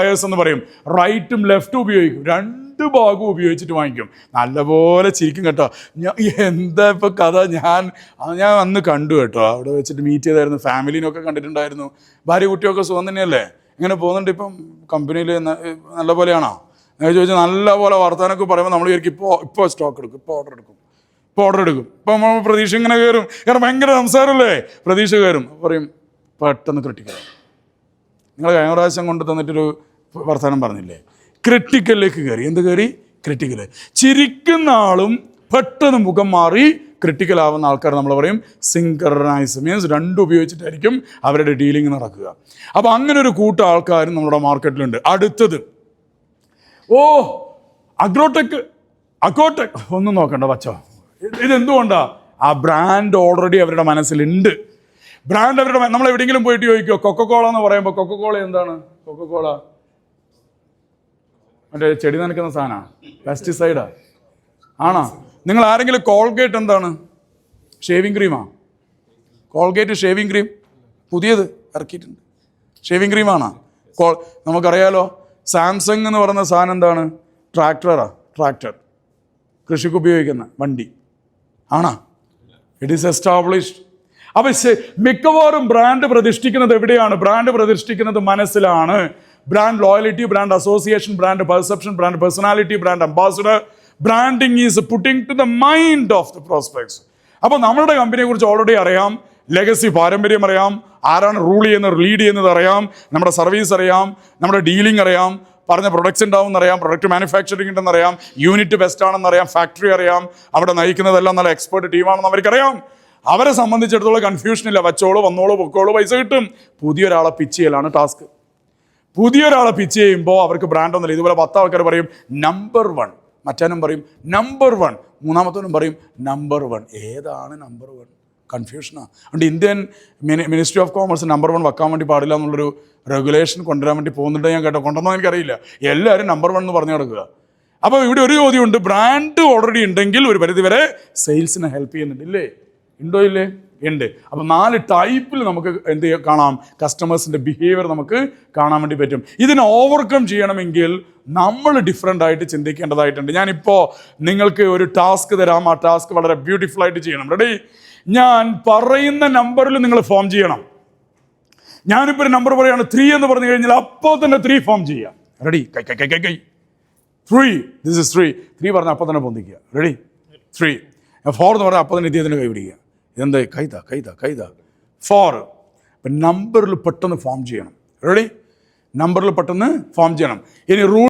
Buyers എന്ന് പറയും. റൈറ്റും ലെഫ്റ്റും ഉപയോഗിക്കും. രണ്ട് ഭാഗവും ഉപയോഗിച്ചിട്ട് വാങ്ങിക്കും. നല്ലപോലെ ചിരിക്കും കേട്ടോ. ഞാൻ എന്താ ഇപ്പോൾ കഥ? ഞാൻ ഞാൻ അന്ന് കണ്ടു കേട്ടോ. അവിടെ വെച്ചിട്ട് മീറ്റ് ചെയ്തായിരുന്നു. ഫാമിലിനൊക്കെ കണ്ടിട്ടുണ്ടായിരുന്നു. ഭാര്യ കുട്ടിയൊക്കെ സുഖം തന്നെയല്ലേ? ഇങ്ങനെ പോകുന്നുണ്ട് ഇപ്പം? കമ്പനിയിൽ നല്ല പോലെയാണോ ഞാൻ ചോദിച്ചാൽ നല്ല പോലെ വർത്തമാനമൊക്കെ പറയുമ്പോൾ നമ്മൾ വിചാരിക്കും ഇപ്പോൾ ഇപ്പോൾ സ്റ്റോക്ക് എടുക്കും ഇപ്പോൾ ഓർഡർ എടുക്കും ഇപ്പോൾ ഓർഡർ എടുക്കും. ഇപ്പോൾ നമ്മൾ പ്രതീക്ഷ ഇങ്ങനെ കയറും കാരണം ഭയങ്കര സംസാരമല്ലേ പ്രതീക്ഷ കയറും പറയും പെട്ടെന്ന് ക്രിട്ടിക്കലാണ് നിങ്ങൾ കഴിഞ്ഞ പ്രാവശ്യം കൊണ്ട് തന്നിട്ടൊരു വർത്തമാനം പറഞ്ഞില്ലേ? ക്രിട്ടിക്കലിലേക്ക് കയറി എന്ത് കയറി ക്രിട്ടിക്കൽ ചിരിക്കുന്ന ആളും പെട്ടെന്ന് മുഖം മാറി ക്രിട്ടിക്കൽ ആവുന്ന ആൾക്കാർ നമ്മൾ പറയും സിങ്കറൈസ് മീൻസ് രണ്ടും ഉപയോഗിച്ചിട്ടായിരിക്കും അവരുടെ ഡീലിംഗ് നടക്കുക. അപ്പോൾ അങ്ങനെ ഒരു കൂട്ടം ആൾക്കാരും നമ്മുടെ മാർക്കറ്റിലുണ്ട് അടുത്തത് ഓ അഗ്രോടെക് അഗ്രോടെക് ഒന്നും നോക്കണ്ട പച്ചോ ഇത് ഇതെന്തുകൊണ്ടാ? ആ ബ്രാൻഡ് ഓൾറെഡി അവരുടെ മനസ്സിലുണ്ട്. ബ്രാൻഡ് അവരുടെ നമ്മൾ എവിടെയെങ്കിലും പോയിട്ട് ചോദിക്കുക കൊക്കക്കോള എന്ന് പറയുമ്പോൾ കൊക്കക്കോള എന്താണ്? കൊക്കക്കോള മറ്റേ ചെടി നനക്കുന്ന സാധനമാണ് പെസ്റ്റിസൈഡാ ആണോ? നിങ്ങൾ ആരെങ്കിലും കോൾഗേറ്റ് എന്താണ്? ഷേവിംഗ് ക്രീമാ കോൾഗേറ്റ് ഷേവിംഗ് ക്രീം പുതിയത് ഇറക്കിയിട്ടുണ്ട്. ഷേവിംഗ് ക്രീമാണോ കോൾ നമുക്കറിയാലോ സാംസങ് എന്ന് പറയുന്ന സാധനം എന്താണ്? ട്രാക്ടറാ ട്രാക്ടർ കൃഷിക്ക് ഉപയോഗിക്കുന്ന വണ്ടി. ആണോ? ഇറ്റ് ഈസ് എസ്റ്റാബ്ലിഷ്ഡ് അപ്പൊ മിക്കവാറും ബ്രാൻഡ് പ്രതിഷ്ഠിക്കുന്നത് എവിടെയാണ്? ബ്രാൻഡ് പ്രതിഷ്ഠിക്കുന്നത് മനസ്സിലാണ്. Brand loyalty brand association brand perception brand personality brand ambassador branding is putting to the mind of the prospects അപ്പോൾ നമ്മുടെ കമ്പനിയെ കുറിച്ച് ഓൾറെഡി അറിയാം. ലെഗസി പാരമ്പര്യം അറിയാം. ആരാണ് റൂൾ ചെയ്യുന്നത് ലീഡ് ചെയ്യുന്നത് അറിയാം. നമ്മുടെ സർവീസ് അറിയാം. നമ്മുടെ ഡീലിംഗ് അറിയാം. പറഞ്ഞ പ്രൊഡക്ട്സ് ഉണ്ടാവും എന്നറിയാം. പ്രൊഡക്റ്റ് മാനുഫാക്ചറിംഗ് ഉണ്ടെന്ന് അറിയാം. യൂണിറ്റ് ബെസ്റ്റ് ആണെന്ന് അറിയാം. ഫാക്ടറി അറിയാം. അവിടെ നയിക്കുന്നതെല്ലാം നല്ല എക്സ്പേർട്ട് ടീമാണെന്ന് അവർക്കറിയാം. അവരെ സംബന്ധിച്ചിടത്തോളം കൺഫ്യൂഷൻ ഇല്ല. വച്ചോളൂ വന്നോളൂ പൊക്കോളൂ പൈസ കിട്ടും. പുതിയൊരാളെ പിച്ച് ചെയ്യലാണ് ടാസ്ക് പുതിയൊരാളെ പിച്ച് ചെയ്യുമ്പോൾ അവർക്ക് ബ്രാൻഡ് ഒന്നുമില്ല. ഇതുപോലെ പത്ത് ആൾക്കാർ പറയും നമ്പർ വൺ മറ്റേനും പറയും നമ്പർ വൺ മൂന്നാമത്തവനും പറയും നമ്പർ വൺ ഏതാണ് നമ്പർ വൺ കൺഫ്യൂഷനാണ് അതുകൊണ്ട് Indian mini ministry of commerce number one വെക്കാൻ വേണ്ടി പാടില്ല എന്നുള്ളൊരു റെഗുലേഷൻ കൊണ്ടുവരാൻ വേണ്ടി പോകുന്നുണ്ട് ഞാൻ കേട്ടോ. കൊണ്ടുവന്നോ എനിക്കറിയില്ല. എല്ലാവരും നമ്പർ വൺ എന്ന് പറഞ്ഞു കിടക്കുക അപ്പോൾ ഇവിടെ ഒരു ചോദ്യമുണ്ട്. ബ്രാൻഡ് ഓൾറെഡി ഉണ്ടെങ്കിൽ ഒരു പരിധിവരെ സെയിൽസിനെ ഹെൽപ്പ് ചെയ്യുന്നുണ്ട്. ഇല്ലേ? ഉണ്ടോ ഇല്ലേ? ഉണ്ട്. അപ്പം നാല് ടൈപ്പിൽ നമുക്ക് എന്ത് കാണാം? കസ്റ്റമേഴ്സിന്റെ ബിഹേവിയർ നമുക്ക് കാണാൻ വേണ്ടി പറ്റും. ഇതിനെ ഓവർകം ചെയ്യണമെങ്കിൽ നമ്മൾ ഡിഫറെന്റ് ആയിട്ട് ചിന്തിക്കേണ്ടതായിട്ടുണ്ട്. ഞാനിപ്പോൾ നിങ്ങൾക്ക് ഒരു ടാസ്ക് തരാം. ആ ടാസ്ക് വളരെ ബ്യൂട്ടിഫുൾ ആയിട്ട് ചെയ്യണം. റെഡി ഞാൻ പറയുന്ന നമ്പറിൽ നിങ്ങൾ ഫോം ചെയ്യണം. ഞാനിപ്പോൾ ഒരു നമ്പർ പറയുകയാണ് ത്രീ എന്ന് പറഞ്ഞു കഴിഞ്ഞാൽ അപ്പോൾ തന്നെ ത്രീ ഫോം ചെയ്യാം. റെഡി കൈ കൈ കൈ കൈ കൈ. Three this is three three പറഞ്ഞാൽ അപ്പോൾ തന്നെ പൊന്തിക്കുക. റെഡി ത്രീ ഫോർ എന്ന് പറഞ്ഞാൽ അപ്പോൾ തന്നെ ഇദ്ദേഹത്തിന് കൈ പിടിക്കുക. ഇതെന്താ കൈത കൈത കൈത ഫോർ അപ്പം നമ്പറിൽ പെട്ടെന്ന് ഫോം ചെയ്യണം റെഡി നമ്പറിൽ പെട്ടെന്ന് ഫോം ചെയ്യണം ഇനി റൂൾ